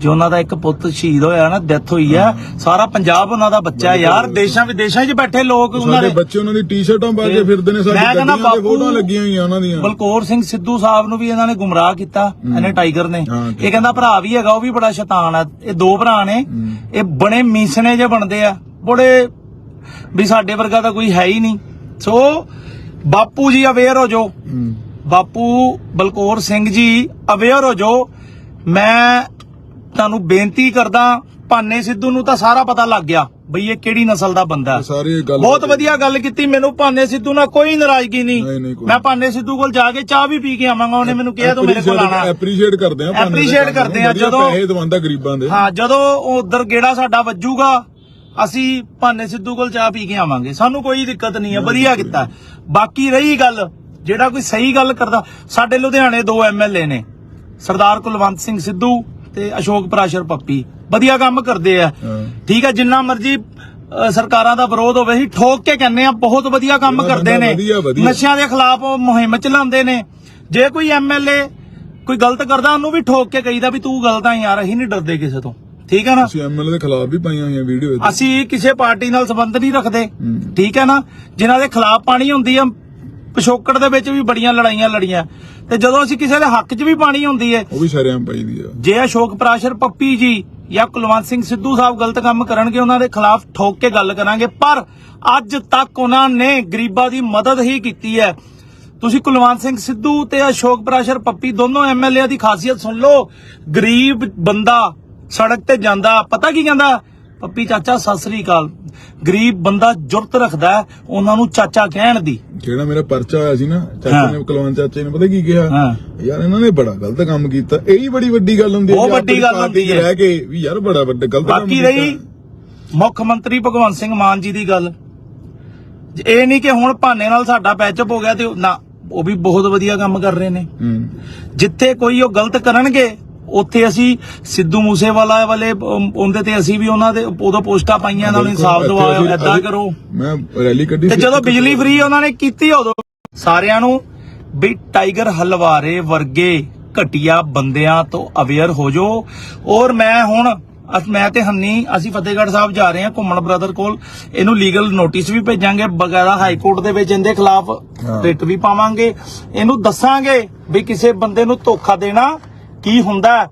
ਜੋ ਉਹਨਾਂ ਦਾ ਇੱਕ ਪੁੱਤ ਸ਼ਹੀਦ ਹੋਇਆ ਨਾ ਡੈਥ ਹੋਈ ਹੈ ਸਾਰਾ ਪੰਜਾਬ ਉਹਨਾਂ ਦਾ ਬੱਚਾ ਯਾਰ। ਦੇਸ਼ਾਂ ਵਿਦੇਸ਼ਾਂ 'ਚ ਬੈਠੇ ਲੋਕ ਉਹਨਾਂ ਦੇ ਬੱਚੇ ਉਹਨਾਂ ਦੀ ਟੀ-ਸ਼ਰਟਾਂ ਪਾ ਕੇ ਫਿਰਦੇ ਨੇ ਸਾਡੀ ਮੈਂ ਕਹਿੰਦਾ ਬਾਪੂ ਲੱਗੀਆਂ ਹੋਈਆਂ ਉਹਨਾਂ ਦੀਆਂ। ਬਲਕੌਰ ਸਿੰਘ ਸਿੱਧੂ ਸਾਹਿਬ ਨੂੰ ਵੀ ਇਹਨਾਂ ਨੇ ਗੁੰਮਰਾਹ ਕੀਤਾ ਇਹਨੇ ਟਾਈਗਰ ਨੇ। ਇਹ ਕਹਿੰਦਾ ਭਰਾ ਵੀ ਹੈਗਾ ਉਹ ਵੀ ਬੜਾ ਸ਼ੈਤਾਨ ਆ ਇਹ ਦੋ ਭਰਾ ਨੇ। ਇਹ ਬਣੇ ਮੀਸਣੇ ਜੇ ਬਣਦੇ ਆ। ਬੜੇ ਵੀ ਸਾਡੇ ਵਰਗਾ ਤਾਂ ਕੋਈ ਹੈ ਹੀ ਨਹੀਂ। ਸੋ ਬਾਪੂ ਜੀ ਅਵੇਅਰ ਹੋ ਹੂੰ। ਬਾਪੂ ਬਲਕੌਰ ਸਿੰਘ ਜੀ ਅਵੇਅਰ ਹੋ ਜਾਓ ਮੈਂ ਤੁਹਾਨੂੰ ਬੇਨਤੀ ਕਰਦਾ ਭਾਨੇ ਸਿੱਧੂ ਨੂੰ ਤਾਂ ਸਾਰਾ ਪਤਾ ਲੱਗ ਗਿਆ ਬਈ ਇਹ ਕਿਹੜੀ ਨਸਲ ਦਾ ਬੰਦਾ ਹੈ। ਇਹ ਬਹੁਤ ਵਧੀਆ ਗੱਲ ਕੀਤੀ ਮੈਨੂੰ ਭਾਨੇ ਸਿੱਧੂ ਨਾਲ ਕੋਈ ਨਾਰਾਜ਼ਗੀ ਨਹੀਂ, ਮੈਂ ਭਾਨੇ ਸਿੱਧੂ ਕੋਲ ਜਾ ਕੇ ਚਾਹ ਵੀ ਪੀ ਕੇ ਆਵਾਂਗਾ ਉਹਨੇ ਮੈਨੂੰ ਕਿਹਾ ਤੂੰ ਮੇਰੇ ਕੋਲ ਆਣਾ। ਐਪਰੀਸ਼ੀਏਟ ਕਰਦੇ ਆ ਨੂੰ, ਕਰਦੇ ਆ, ਜਦੋਂ- ਪੈਸੇ ਦਵਾਉਂਦਾ ਗਰੀਬਾਂ ਦੇ। ਹਾਂ ਜਦੋਂ ਉਧਰ ਗੇੜਾ ਸਾਡਾ ਵੱਜੂਗਾ ਅਸੀਂ ਭਾਨੇ ਸਿੱਧੂ ਕੋਲ ਚਾਹ ਪੀ ਕੇ ਆਵਾਂਗੇ। ਸਾਨੂੰ ਕੋਈ ਦਿੱਕਤ ਨਹੀਂ ਹੈ ਵਧੀਆ ਕੀਤਾ ਬਾਕੀ ਰਹੀ ਗੱਲ ਜਿਹੜਾ ਕੋਈ ਸਹੀ ਗੱਲ ਕਰਦਾ ਸਾਡੇ ਲੁਧਿਆਣੇ ਦੋ ਐਮਐਲਏ ਨੇ। ਸਰਦਾਰ ਕੁਲਵੰਤ ਸਿੰਘ ਸਿੱਧੂ ਤੇ ਅਸ਼ੋਕ ਪ੍ਰਾਸ਼ਰ ਪੱਪੀ। ਵਧੀਆ ਕੰਮ ਕਰਦੇ ਆ। ਠੀਕ ਹੈ ਜਿੰਨਾ ਮਰਜ਼ੀ ਸਰਕਾਰਾਂ ਦਾ ਵਿਰੋਧ ਹੋਵੇ ਹੀ ਠੋਕ ਕੇ ਕਹਿੰਨੇ ਆ ਬਹੁਤ ਵਧੀਆ ਕੰਮ ਕਰਦੇ ਨੇ। ਨਸ਼ਿਆਂ ਦੇ ਖਿਲਾਫ ਮੁਹਿੰਮ ਚਲਾਉਂਦੇ ਨੇ। ਜੇ ਕੋਈ ਐਮਐਲਏ ਕੋਈ ਗਲਤ ਕਰਦਾ ਉਹਨੂੰ ਵੀ ਠੋਕ ਕੇ ਕਹੀਦਾ ਵੀ ਤੂੰ ਗਲਤ ਆ ਯਾਰ ਅਸੀਂ ਨਹੀਂ ਡਰਦੇ ਕਿਸੇ ਤੋਂ। ਠੀਕ ਹੈ ਨਾ? ਅਸੀਂ ਐਮਐਲਏ ਦੇ ਖਿਲਾਫ ਵੀ ਪਾਈਆਂ ਹੋਈਆਂ ਵੀਡੀਓ ਅਸੀਂ ਕਿਸੇ ਪਾਰਟੀ ਨਾਲ ਸੰਬੰਧ ਨਹੀਂ ਰੱਖਦੇ। ਠੀਕ ਹੈ ਨਾ? ਜਿਨ੍ਹਾਂ ਦੇ ਖਿਲਾਫ ਪਾਣੀ ਹੁੰਦੀ ਆ ਪਿਛੋਕੜ ਦੇ ਵਿੱਚ ਵੀ ਬੜੀਆਂ ਲੜਾਈਆਂ ਲੜੀਆਂ। ਤੇ ਜਦੋਂ ਅਸੀਂ ਕਿਸੇ ਦੇ ਹੱਕ 'ਚ ਵੀ ਪਾਣੀ ਹੁੰਦੀ ਹੈ ਉਹ ਵੀ ਸ਼ਰਿਆਮ ਪਾਈ ਦੀ ਆ। ਜੇ ਅਸ਼ੋਕ ਪ੍ਰਾਸ਼ਰ ਪੱਪੀ ਜੀ ਜਾਂ ਕੁਲਵੰਤ ਸਿੰਘ ਸਿੱਧੂ ਸਾਹਿਬ ਗਲਤ ਕੰਮ ਕਰਨਗੇ ਉਹਨਾਂ ਦੇ ਖਿਲਾਫ ਠੋਕ ਕੇ ਗੱਲ ਕਰਾਂਗੇ। ਪਰ ਅੱਜ ਤੱਕ ਉਹਨਾਂ ਨੇ ਗਰੀਬਾਂ ਦੀ ਮਦਦ ਹੀ ਕੀਤੀ ਹੈ। ਤੁਸੀਂ ਕੁਲਵੰਤ ਸਿੰਘ ਸਿੱਧੂ ਤੇ ਅਸ਼ੋਕ ਪ੍ਰਾਸ਼ਰ ਪੱਪੀ ਦੋਨੋਂ ਐਮਐਲਏ ਦੀ ਖਾਸੀਅਤ ਸੁਣ ਲਓ। ਗਰੀਬ ਬੰਦਾ ਸੜਕ ਤੇ ਜਾਂਦਾ ਪਤਾ ਕੀ ਕਹਿੰਦਾ ਪੱਪੀ ਚਾਚਾ ਸਤਿ ਸ੍ਰੀ ਅਕਾਲ ਗਰੀਬ ਬੰਦਾ ਜੁਰਤ ਰੱਖਦਾ ਉਹਨਾਂ ਨੂੰ ਚਾਚਾ ਕਹਿਣ ਦੀ ਜਿਹੜਾ ਮੇਰਾ ਪਰਚਾ ਹੋਇਆ ਸੀ ਨਾ। ਚਾਚੇ ਨੇ ਕੁਲਵੰਤ ਚਾਚੇ ਨੇ ਪਤਾ ਕੀ ਕਿਹਾ। ਯਾਰ ਇਹਨਾਂ ਨੇ ਬੜਾ ਗਲਤ ਕੰਮ ਕੀਤਾ ਇਹ ਹੀ ਬੜੀ ਵੱਡੀ ਗੱਲ ਹੁੰਦੀ ਹੈ ਜੇ ਵੱਡੀ ਗੱਲ ਹੁੰਦੀ ਹੈ। ਰਹਿ ਕੇ ਵੀ ਯਾਰ ਬੜਾ ਵੱਡਾ ਗਲਤ ਕੰਮ ਬਾਕੀ। ਰਹੀ ਮੁੱਖ ਮੰਤਰੀ ਭਗਵੰਤ ਸਿੰਘ ਮਾਨ ਜੀ ਦੀ ਗੱਲ ਇਹ ਨਹੀਂ ਕਿ ਹੁਣ ਭਾਨੇ ਨਾਲ ਸਾਡਾ ਪੈਚਅਪ ਹੋ ਗਿਆ ਤੇ ਉਹ- ਨਾ ਉਹ ਵੀ ਬਹੁਤ ਵਧੀਆ ਕੰਮ ਕਰ ਰਹੇ ਨੇ ਜਿੱਥੇ ਕੋਈ ਉਹ ਗਲਤ ਕਰਨਗੇ ਉੱਥੇ ਅਸੀਂ ਸਿੱਧੂ ਮੂਸੇਵਾਲਾ ਵਾਲੇ ਉਹਦੇ ਤੇ ਅਸੀਂ ਵੀ ਉਹਨਾਂ ਦੇ ਉਦੋਂ ਪੋਸਟਾਂ ਪਾਈਆਂ ਇਹਨਾਂ ਨੂੰ ਇਨਸਾਫ ਦਿਵਾਓ ਐਦਾਂ ਕਰੋ। ਮੈਂ ਰੈਲੀ ਕੱਢੀ ਤੇ ਜਦੋਂ ਬਿਜਲੀ ਫ੍ਰੀ ਉਹਨਾਂ ਨੇ ਕੀਤੀ ਉਦੋਂ ਸਾਰਿਆਂ ਨੂੰ ਵੀ ਟਾਈਗਰ ਹਲਵਾਰੇ ਵਰਗੇ ਘਟੀਆ ਬੰਦਿਆਂ ਤੋਂ ਅਵੇਅਰ ਹੋ ਜਾਓ। ਔਰ ਮੈਂ ਹੁਣ ਅਸ- ਮੈਂ ਤੇ ਹੰਨੀ ਅਸੀਂ ਫਤਿਹਗੜ੍ਹ ਸਾਹਿਬ ਜਾ ਰਹੇ ਹਾਂ ਘੁੰਮਣ ਬ੍ਰਦਰ ਕੋਲ। ਇਹਨੂੰ ਲੀਗਲ ਨੋਟਿਸ ਵੀ ਭੇਜਾਂਗੇ ਬਗੈਰਾ ਹਾਈ ਕੋਰਟ ਦੇ ਵਿੱਚ ਇਹਦੇ ਖਿਲਾਫ। ਰਿਟ ਵੀ ਪਾਵਾਂਗੇ। ਇਹਨੂੰ ਦੱਸਾਂਗੇ ਵੀ ਕਿਸੇ ਬੰਦੇ ਨੂੰ ਧੋਖਾ ਦੇਣਾ ਕੀ ਹੁੰਦਾ?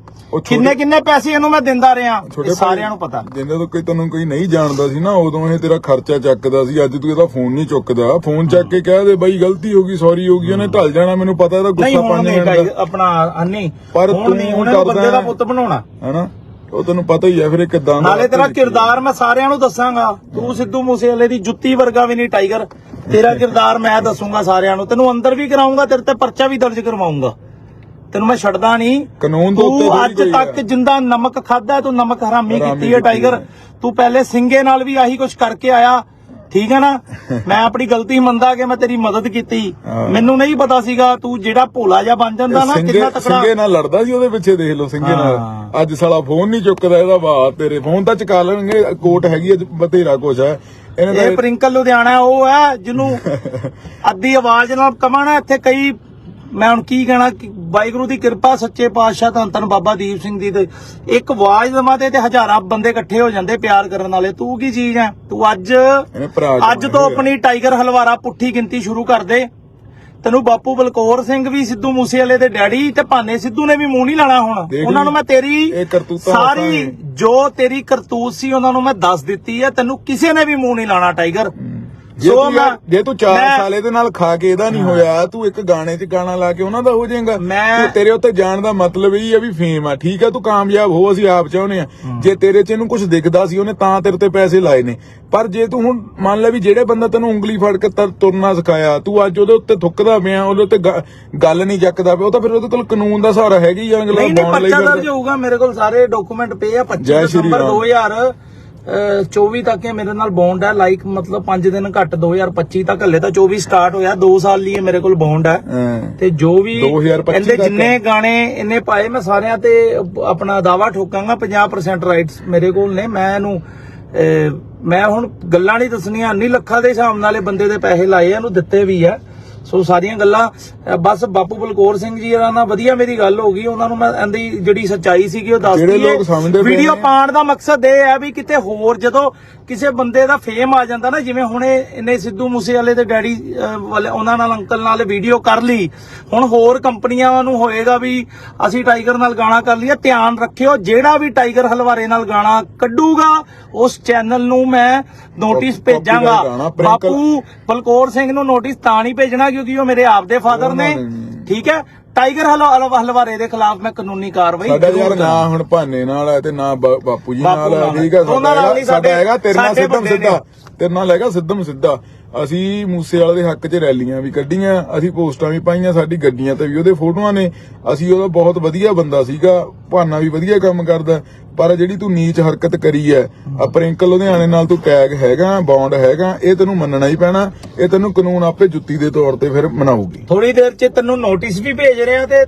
ਕਿੰਨੇ ਕਿੰਨੇ ਪੈਸੇ ਇਹਨੂੰ ਮੈਂ ਦਿੰਦਾ ਰਿਹਾ? ਸਾਰਿਆਂ ਨੂੰ ਪਤਾ। ਜਿੰਨੇ ਤੋਂ ਕੋਈ ਤੈਨੂੰ ਕੋਈ ਨਹੀਂ ਜਾਣਦਾ ਸੀ ਨਾ ਉਦੋਂ ਇਹ ਤੇਰਾ ਖਰਚਾ ਚੱਕਦਾ ਸੀ। ਅੱਜ ਤੂੰ ਇਹਦਾ ਫੋਨ ਨਹੀਂ ਚੁੱਕਦਾ। ਫੋਨ ਚੱਕ ਕੇ ਕਹਿ ਦੇ ਬਾਈ ਗਲਤੀ ਹੋ ਗਈ ਸੌਰੀ ਹੋ ਗਈ ਉਹਨੇ ਢਲ ਜਾਣਾ ਮੈਨੂੰ ਪਤਾ ਇਹਦਾ ਗੁੱਸਾ ਨਹੀਂ ਮਿੰਟ ਆਪਣਾ ਹੰਨੀ ਪਰ ਤੂੰ ਨਹੀਂ ਉਹਨੇ ਬੰਦੇ ਦਾ। ਪੁੱਤ ਬਣਾਉਣਾ। ਹੈਨਾ? ਉਹ ਤੈਨੂੰ ਪਤਾ ਹੀ ਹੈ ਫਿਰ ਕਿਦਾਂ ਨਾਲੇ ਤੇਰਾ ਕਿਰਦਾਰ ਮੈਂ ਸਾਰਿਆਂ ਨੂੰ ਦੱਸਾਂਗਾ। ਤੂੰ ਸਿੱਧੂ ਮੂਸੇਵਾਲੇ ਦੀ ਜੁੱਤੀ ਵਰਗਾ ਵੀ ਨਹੀਂ ਟਾਈਗਰ। ਤੇਰਾ ਕਿਰਦਾਰ ਮੈਂ ਦੱਸੂਗਾ ਸਾਰਿਆਂ ਨੂੰ। ਤੈਨੂੰ ਅੰਦਰ ਵੀ ਕਰਾਉਂਗਾ ਤੇਰੇ ਤੇ ਪਰਚਾ ਵੀ ਦਰਜ ਕਰਵਾਉਂਗਾ ਤੈਨੂੰ ਮੈਂ ਛੱਡਦਾ ਨਹੀਂ ਕਾਨੂੰਨ ਦੇ ਉੱਤੇ ਤੂੰ ਅੱਜ ਤੱਕ। ਜਿੰਦਾ ਨਮਕ ਖਾਦਾ ਤੂੰ ਨਮਕ ਹਰਾਮੀ ਕੀਤੀ ਹੈ ਟਾਈਗਰ। ਤੂੰ ਪਹਿਲੇ ਸਿੰਘੇ ਨਾਲ ਵੀ ਆਹੀ ਕੁਝ ਕਰਕੇ ਆਇਆ ਠੀਕ ਹੈ ਨਾ ਮੈਂ ਆਪਣੀ ਗਲਤੀ ਮੰਨਦਾ ਕਿ ਮੈਂ ਤੇਰੀ ਮਦਦ ਕੀਤੀ। ਮੈਨੂੰ ਨਹੀਂ ਪਤਾ ਸੀਗਾ ਤੂੰ ਜਿਹੜਾ ਭੋਲਾ ਜਿਹਾ ਬਣ ਜਾਂਦਾ ਨਾ ਕਿੰਨਾ ਤਕੜਾ ਸਿੰਘੇ ਨਾਲ ਲੜਦਾ ਸੀ ਉਹਦੇ ਪਿੱਛੇ ਦੇਖ ਲਓ ਸਿੰਘੇ ਨਾਲ। ਅੱਜ ਸਾਲਾ ਫੋਨ ਨਹੀਂ ਚੁੱਕਦਾ ਇਹਦਾ ਵਾਹ ਤੇਰੇ ਫੋਨ ਤਾਂ ਚਕਾ ਲੈਣਗੇ ਕੋਟ ਹੈਗੀ ਅੱਜ ਬਥੇਰਾ ਕੁਛ ਹੈ ਇਹ ਪ੍ਰਿੰਕਲ ਲੁਧਿਆਣਾ ਉਹ ਹੈ ਜਿਹਨੂੰ ਅੱਧੀ ਆਵਾਜ਼ ਨਾਲ ਕਮਾਣਾ ਇੱਥੇ ਕਈ ਮੈਂ ਹੁਣ ਕੀ ਕਹਿਣਾ ਵਾਹਿਗੁਰੂ ਦੀ ਕਿਰਪਾ ਸੱਚੇ ਪਾਤਸ਼ਾਹ ਧੰਨ ਧੰਨ ਬਾਬਾ ਦੀਪ ਸਿੰਘ ਦੀ। ਤੇ ਇੱਕ ਆਵਾਜ਼ ਦਵਾ ਤੇ ਤੇ ਹਜ਼ਾਰਾਂ ਬੰਦੇ ਇਕੱਠੇ ਹੋ ਜਾਂਦੇ ਪਿਆਰ ਕਰਨ ਵਾਲੇ। ਤੂੰ ਕੀ ਚੀਜ਼ ਹੈ ਤੂੰ ਅੱਜ ਅੱਜ ਤੋਂ ਆਪਣੀ ਟਾਈਗਰ ਹਲਵਾਰਾ ਪੁੱਠੀ ਗਿਣਤੀ ਸ਼ੁਰੂ ਕਰ ਦੇ। ਤੈਨੂੰ ਬਾਪੂ ਬਲਕੌਰ ਸਿੰਘ ਵੀ ਸਿੱਧੂ ਮੂਸੇਵਾਲੇ ਦੇ ਡੈਡੀ ਤੇ ਭਾਨੇ ਸਿੱਧੂ ਨੇ ਵੀ ਮੂੰਹ ਨਹੀਂ ਲਾਣਾ ਹੁਣ। ਉਹਨਾਂ ਨੂੰ। ਮੈਂ ਤੇਰੀ ਸਾਰੀ ਜੋ ਤੇਰੀ ਕਰਤੂਤ ਸੀ ਉਹਨਾਂ ਨੂੰ ਮੈਂ ਦੱਸ ਦਿੱਤੀ ਹੈ ਤੈਨੂੰ ਕਿਸੇ ਨੇ ਵੀ ਮੂੰਹ ਨਹੀਂ ਲਾਣਾ ਟਾਈਗਰ। ਜੇ ਸੋ ਤੂੰ ਯਾਰ- ਮੈਂ- ਜੇ ਤੂੰ 4 ਮੈਂ- ਸਾਲੇ ਦੇ ਨਾਲ ਖਾ ਕੇ ਇਹਦਾ ਨਹੀਂ ਹੋਇਆ ਤੂੰ ਇੱਕ ਗਾਣੇ 'ਚ ਗਾਣਾ ਲਾ ਕੇ ਉਹਨਾਂ ਦਾ ਹੋ ਜਾਏਗਾ। ਮੈਂ- ਤੇਰੇ ਉੱਤੇ ਜਾਣ ਦਾ ਮਤਲਬ ਇਹ ਹੈ ਵੀ ਫੇਮ ਆ। ਠੀਕ ਆ ਤੂੰ ਕਾਮਯਾਬ ਹੋ ਅਸੀਂ ਆਪ ਚਾਹੁੰਦੇ ਆ। ਜੇ ਤੇਰੇ 'ਚ ਇਹਨੂੰ ਕੁਝ ਦਿਖਦਾ ਸੀ ਉਹਨੇ ਤਾਂ ਤੇਰੇ ਤੇ ਪੈਸੇ ਲਾਏ ਨੇ। ਪਰ ਜੇ ਤੂੰ ਹੁਣ ਮੰਨ ਲੈ ਵੀ ਜਿਹੜੇ ਬੰਦਾ ਤੈਨੂੰ ਉਂਗਲੀ ਫੜ ਕੇ ਤਰ- ਤੁਰਨਾ ਸਿਖਾਇਆ ਤੂੰ ਅੱਜ ਉਹਦੇ ਉੱਤੇ ਥੁੱਕਦਾ ਪਿਆ ਉਹਦੇ ਉੱਤੇ ਗ- ਗੱਲ ਨਹੀਂ ਚੱਕਦਾ ਪਿਆ ਉਹ ਤਾਂ ਫਿਰ ਉਹਦੇ ਕੋਲ ਕਾਨੂੰਨ ਦਾ ਸਹਾਰਾ ਹੈਗਾ ਹੀ ਆ ਅਗਲਾ ਨਹੀਂ ਨਹੀਂ ਬੌਂਡ ਲਈ ਪਰਚਾ ਦਰਜ ਫਿਰਦਾ। ਹੋਊਗਾ ਮੇਰੇ ਕੋਲ ਸਾਰੇ ਡਾਕੂਮੈਂਟ ਪਏ ਆ 25 ਜੈ ਸ਼੍ਰੀ ਦਸੰਬਰ ਰਾਮ। 2024 ਤੱਕ ਇਹ ਮੇਰੇ ਨਾਲ ਬੌਂਡ ਹੈ। ਲਾਈਕ ਮਤਲਬ 5 ਦਿਨ ਘੱਟ 2025 ਤੱਕ। ਹੱਲੇ ਤਾਂ 24 ਸਟਾਰਟ ਹੋਇਆ। 2 ਸਾਲ ਲਈ ਮੇਰੇ ਕੋਲ ਬੌਂਡ ਹੈ। ਤੇ ਜੋ ਵੀ 2025 ਇਹਦੇ। ਜਿੰਨੇ ਗਾਣੇ ਇਹਨੇ ਪਾਏ ਮੈਂ ਸਾਰਿਆਂ ਤੇ ਆਪਣਾ ਦਾਵਾ ਠੋਕਾਂਗਾ। 50% ਰਾਈਟਸ ਮੇਰੇ ਕੋਲ ਨੇ। ਮੈਂ ਇਹਨੂੰ ਮੈਂ ਹੁਣ ਗੱਲਾਂ ਨਹੀਂ ਦੱਸਣੀਆਂ। ਨਹੀਂ ਲੱਖਾਂ ਦੇ ਹਿਸਾਬ ਨਾਲੇ ਬੰਦੇ ਦੇ ਪੈਸੇ ਲਾਏ ਇਹਨੂੰ ਦਿੱਤੇ ਵੀ ਆ। ਸੋ ਸਾਰੀਆਂ ਗੱਲਾਂ ਬਸ ਬਾਪੂ ਬਲਕੌਰ ਸਿੰਘ ਜੀ ਨਾਲ ਵਧੀਆ ਮੇਰੀ ਗੱਲ ਹੋ ਗਈ ਉਹਨਾਂ ਨੂੰ ਮੈਂ ਇਹਦੀ ਜਿਹੜੀ ਸੱਚਾਈ ਸੀਗੀ ਉਹ ਦੱਸਦੀ ਪਏ ਵੀਡੀਓ ਪਾਉਣ ਦਾ ਮਕਸਦ ਇਹ ਹੈ ਵੀ ਕਿਤੇ ਹੋਰ ਜਦੋਂ ਕਿਸੇ ਬੰਦੇ ਦਾ ਫੇਮ ਆ ਜਾਂਦਾ ਨਾ ਜਿਵੇਂ ਹੁਣੇ ਇਹਨੇ ਸਿੱਧੂ ਮੂਸੇ ਵਾਲੇ ਦੇ ਡੈਡੀ ਵਾਲੇ ਉਹਨਾਂ ਨਾਲ ਅੰਕਲ ਨਾਲ ਵੀਡੀਓ ਕਰ ਲਈ। ਹੁਣ ਹੋਰ ਕੰਪਨੀਆਂ ਨੂੰ ਹੋਏਗਾ ਵੀ ਅਸੀਂ ਟਾਈਗਰ ਨਾਲ ਗਾਣਾ ਕਰ ਲਿਆ ਧਿਆਨ ਰੱਖਿਓ ਜਿਹੜਾ ਵੀ ਟਾਈਗਰ ਹਲਵਾਰੇ ਨਾਲ ਗਾਣਾ ਕੱਢੂਗਾ ਉਸ ਚੈਨਲ ਨੂੰ ਮੈਂ ਨੋਟਿਸ ਭੇਜਾਂਗਾ। ਬਾਪੂ ਬਲਕੌਰ ਸਿੰਘ ਨੂੰ ਨੋਟਿਸ ਤਾਂ ਨਹੀਂ ਭੇਜਣਾ ਕਿਉਂਕਿ ਉਹ ਮੇਰੇ ਆਪ ਦੇ ਫਾਦਰ ਨੇ। ਠੀਕ ਹੈ? ਟਾਈਗਰ ਹਲਵਾ ਹਲਵਾ- ਹਲਵਾਰੇ ਦੇ ਖਿਲਾਫ ਮੈਂ ਕਾਨੂੰਨੀ ਕਾਰਵਾਈ ਸਾਡਾ ਜ਼ਰੂਰ ਯਾਰ ਨਾ ਕਰਾਂਗਾ। ਹੁਣ ਭਾਨੇ ਨਾਲ ਹੈ ਤੇ ਨਾ ਬਾ- ਬਾਪੂ ਜੀ ਬਾਪੂ ਨਾਲ ਹੈ ਨਾਲ। ਠੀਕ ਹੈ ਨਾਲ ਸਾਡਾ ਨਹੀਂ, ਹੈਗਾ- ਸਾਡਾ ਤੇਰੇ ਨਾਲ ਸਾਡੇ ਸਿੱਧਮ ਬੰਦੇ ਨੇ। ਸਿੱਧਾ ਤੇਰੇ ਨਾਲ ਹੈਗਾ ਸਿੱਧਮ ਸਿੱਧਾ ਅਸੀਂ ਮੂਸੇ ਵਾਲੇ ਦੇ ਹੱਕ 'ਚ ਰੈਲੀਆਂ ਵੀ ਕੱਢੀਆਂ, ਅਸੀਂ ਪੋਸਟਾਂ ਵੀ ਪਾਈਆਂ ਸਾਡੀ ਗੱਡੀਆਂ ਤੇ ਵੀ, ਉਹਦੇ ਫੋਟੋਆਂ ਨੇ। ਅਸੀਂ ਉਹਦਾ ਬਹੁਤ ਵਧੀਆ ਬੰਦਾ ਸੀਗਾ ਭਾਨਾ ਵੀ ਵਧੀਆ ਕੰਮ ਕਰਦਾ, ਪਰ ਜਿਹੜੀ ਤੂੰ ਨੀਚ ਹਰਕਤ ਕਰੀ ਹੈ ਆ ਪ੍ਰਿੰਕਲ ਲੁਧਿਆਣੇ ਨਾਲ ਤੂੰ ਟੈਗ ਹੈਗਾ ਬੌਂਡ ਹੈਗਾ, ਇਹ ਤੈਨੂੰ ਮੰਨਣਾ ਹੀ ਪੈਣਾ, ਇਹ ਤੈਨੂੰ ਕਾਨੂੰਨ ਆਪੇ ਜੁੱਤੀ ਦੇ ਤੌਰ ਤੇ ਫਿਰ ਮਨਾਊਗੀ। ਥੋੜੀ ਦੇਰ ਚ ਤੈਨੂੰ ਨੋਟਿਸ ਵੀ ਭੇਜ ਰਿਹਾ ਤੇ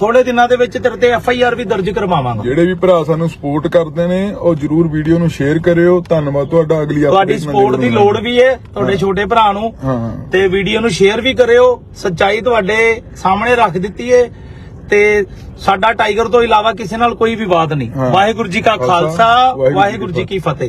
ਥੋੜੇ ਦਿਨਾਂ ਦੇ ਵਿੱਚ ਤੇਰੇ ਤੇ ਐਫ ਆਈ ਆਰ ਵੀ ਦਰਜ ਕਰਵਾਵਾਂਗਾ। ਜਿਹੜੇ ਵੀ ਭਰਾ ਸਾਨੂੰ ਸਪੋਰਟ ਕਰਦੇ ਨੇ ਉਹ ਜਰੂਰ ਵੀਡੀਓ ਨੂੰ ਸ਼ੇਅਰ ਕਰਿਓ। ਧੰਨਵਾਦ ਤੁਹਾਡਾ ਅਗਲੀ ਤੁਹਾਡੀ update ਨਾਲ ਸਪੋਰਟ ਦੀ ਲੋੜ ਵੀ ਹੈ ਤੁਹਾਡੇ ਛੋਟੇ ਭਰਾ ਨੂੰ। ਹਾਂ। ਤੇ ਵੀਡੀਓ ਨੂੰ ਸ਼ੇਅਰ ਵੀ ਕਰਿਓ। ਸੱਚਾਈ ਤੁਹਾਡੇ ਸਾਹਮਣੇ ਰੱਖ ਦਿੱਤੀ ਏ। ਤੇ ਸਾਡਾ ਟਾਈਗਰ ਤੋਂ ਇਲਾਵਾ ਕਿਸੇ ਨਾਲ ਕੋਈ ਵਿਵਾਦ ਨਹੀਂ। ਹਾਂ। ਵਾਹਿਗੁਰੂ ਜੀ ਕਾ ਖਾਲਸਾ, ਵਾਹਿਗੁਰੂ ਜੀ ਕੀ ਫਤਿਹ।